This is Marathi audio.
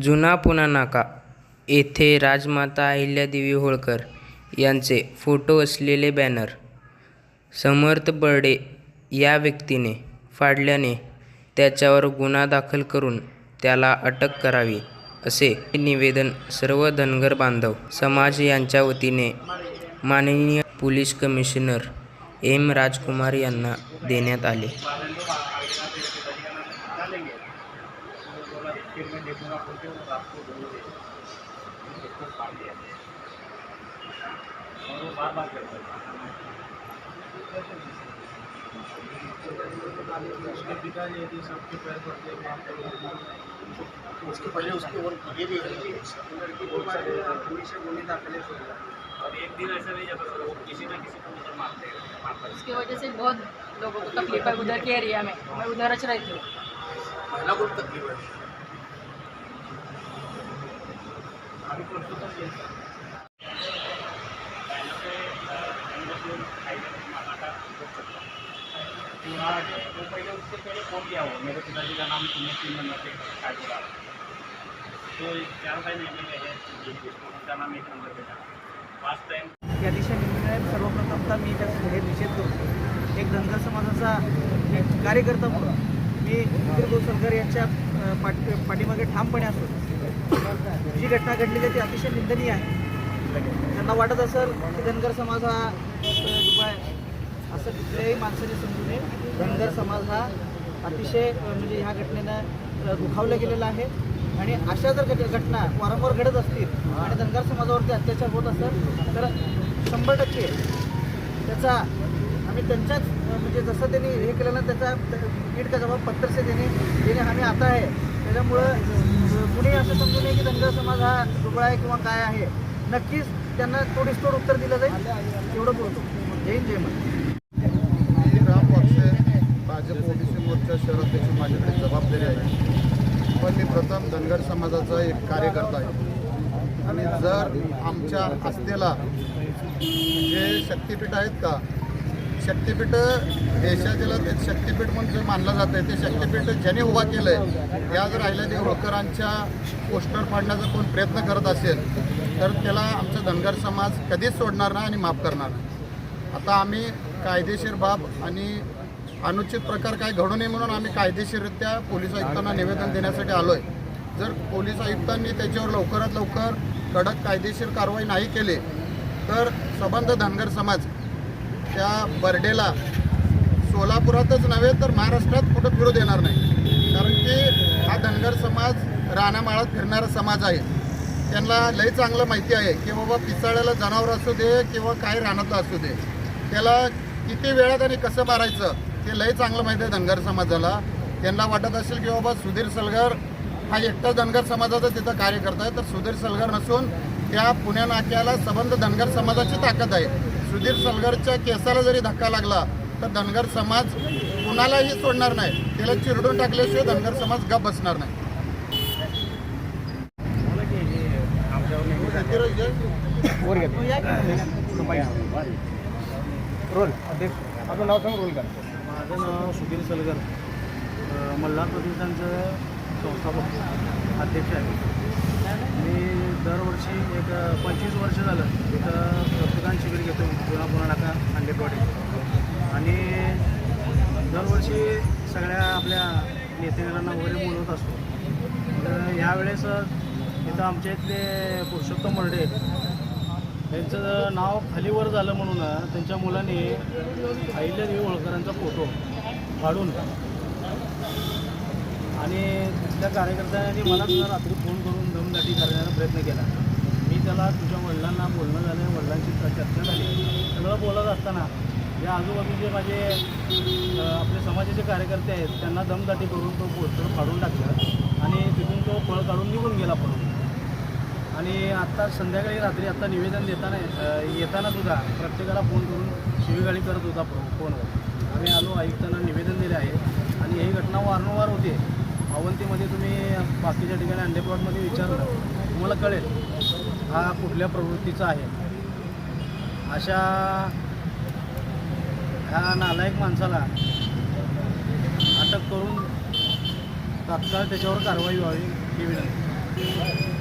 जुना पुणा नाका. येथे राजमाता अहिल्यादेवी होळकर यांचे फोटो असलेले बॅनर समर्थ बर्डे या व्यक्तीने फाडल्याने त्याच्यावर गुन्हा दाखल करून त्याला अटक करावी असे निवेदन सर्व धनगर बांधव समाज यांच्या वतीने माननीय पोलीस कमिशनर एम राजकुमार यांना देण्यात आले. उसके पिताजी यदि सबके पैर पड़ते माफ करो उसके पहले उसके और ये भी बहुत सारे पुलिस गुन्हे दाखिल है और एक दिन ऐसा नहीं जाता सर वो किसी ना किसी को उधर मारते हैं मारता है। इसकी वजह से बहुत लोगों को तकलीफ है उधर के एरिया में। मैं उधर च रहती हूँ महिला को भी तकलीफ है? आम्ही परसों तक फोन मेरे पिताजी का नाम तुमने तीन नंबर पे काय बोला तो चार उनका नाम एक नंबर पे पाच टाइम या दिशा निर्णय सर्वप्रथमतः मी त्या हे निषेध करतो. एक धनगर समाजाचा एक कार्यकर्ता म्हणून मी निखिल सरकार यांच्या पाठी पाठीमागे ठामपणे असतो. जी घटना घडलेली आहे ती अतिशय निंदनीय आहे. त्यांना वाटत असेल की धनगर समाज हा अ, असं कुठल्याही माणसाने समजू नये. धनगर समाज हा अतिशय म्हणजे ह्या घटनेनं दुखावला गेलेला आहे. आणि अशा जर घटना वारंवार घडत असतील आणि धनगर समाजावरती अत्याचार होत असेल तर शंभर टक्के त्याचा आम्ही त्यांच्याच म्हणजे जसं त्यांनी हे केलं ना त्याचा पीठ का जबाब पत्रसे देणे देणे आम्ही आता आहे. त्याच्यामुळं कुणी असं समजू नये की धनगर समाज हा दुबळा आहे किंवा काय आहे. नक्कीच त्यांना तोडीसतोड उत्तर दिलं जाईल. एवढं बोलतो. जय जय महाराज राम वागसे भाजप ओबीसी मोर्चा शहराध्यक्ष माझ्याकडे जबाबदारी आहे. पण मी प्रथम धनगर समाजाचा एक कार्यकर्ता आहे. आणि जर आमच्या आस्थेला जे शक्तिपीठ आहेत का शक्तिपीठ देशातील शक्तिपीठ म्हणून जे मानलं जातं आहे ते शक्तिपीठ ज्याने उभा केलं आहे या जर राहिल्या होळकरांच्या पोस्टर पाडण्याचा कोण प्रयत्न करत असेल तर त्याला आमचा धनगर समाज कधीच सोडणार नाही आणि माफ करणार नाही. आता आम्ही कायदेशीर बाब आणि अनुचित प्रकार काय घडू नये म्हणून आम्ही कायदेशीररित्या पोलीस आयुक्तांना निवेदन देण्यासाठी आलो आहे जर पोलीस आयुक्तांनी त्याच्यावर लवकरात लवकर कडक कायदेशीर कारवाई नाही केली तर सबंध धनगर समाज त्या बर्डेला सोलापुरातच नव्हे तर महाराष्ट्रात कुठं फिरू देणार नाही. कारण की हा धनगर समाज रानामाळात फिरणारा समाज आहे. त्यांना लई चांगलं माहिती आहे की बाबा पिसाळ्याला जनावर असू दे किंवा काय रानातलं असू दे त्याला किती वेळात आणि कसं मारायचं ते लई चांगलं माहिती आहे धनगर समाजाला. त्यांना वाटत असेल की बाबा सुधीर सलगर हा एकटा धनगर समाजाचा तिथं कार्यकर्ता आहे तर सुधीर सलगर नसून त्या पुण्या नाक्याला सबंध धनगर समाजाची ताकद आहे. सुधीर सलगरच्या केसाला जरी धक्का लागला तर धनगर समाज कुणालाही सोडणार नाही. त्याला चिरडून टाकल्याशिवाय धनगर समाज गप बसणार नाही. रोल आपलं नाव सांग रोल करा. माझं नाव सुधीर सलगर. मल्हार प्रतिष्ठानचं संस्थापक अध्यक्ष आहे. मी दरवर्षी एक पंचवीस वर्ष झालं इथं रक्तदान शिबिर घेतो पुन्हा पुन्हा नाका अंडेटवाडी आणि दरवर्षी सगळ्या आपल्या नेतेकरांना वगैरे बोलवत असतो. तर ह्यावेळेस इथं आमच्या इथले पुरुषोत्तम मर्डे त्यांचं नाव खालीवर झालं म्हणून त्यांच्या मुलाने आईल्या देवी होळकरांचा फोटो काढून आणि त्या कार्यकर्त्यांनी मला रात्री फोन करून दमदाटी करण्याचा प्रयत्न केला. त्याला तुझ्या वडिलांना बोलणं झालं वडिलांची चर्चा झाली. सगळं बोलत असताना या आजूबाजूचे माझे आपले समाजाचे कार्यकर्ते आहेत त्यांना दमदाटी करून तो पोस्टर फाडून टाकला आणि तिथून तो पळ काढून निघून गेला पळून आणि आत्ता संध्याकाळी रात्री आत्ता निवेदन देताना येताना सुद्धा प्रत्येकाला फोन करून शिवीगाळी करत होता फोनवर. आम्ही आलो आयुक्तांना निवेदन दिले आहे आणि ही घटना वारंवार होते. अवंतीमध्ये तुम्ही बाकीच्या ठिकाणी अंडेप्लॉटमध्ये विचारलं. तुम्हाला कळेल. हा कुठल्या प्रवृत्तीचा आहे? अशा ह्या नालायक माणसाला अटक करून तात्काळ त्याच्यावर कारवाई व्हावी ही विनंती.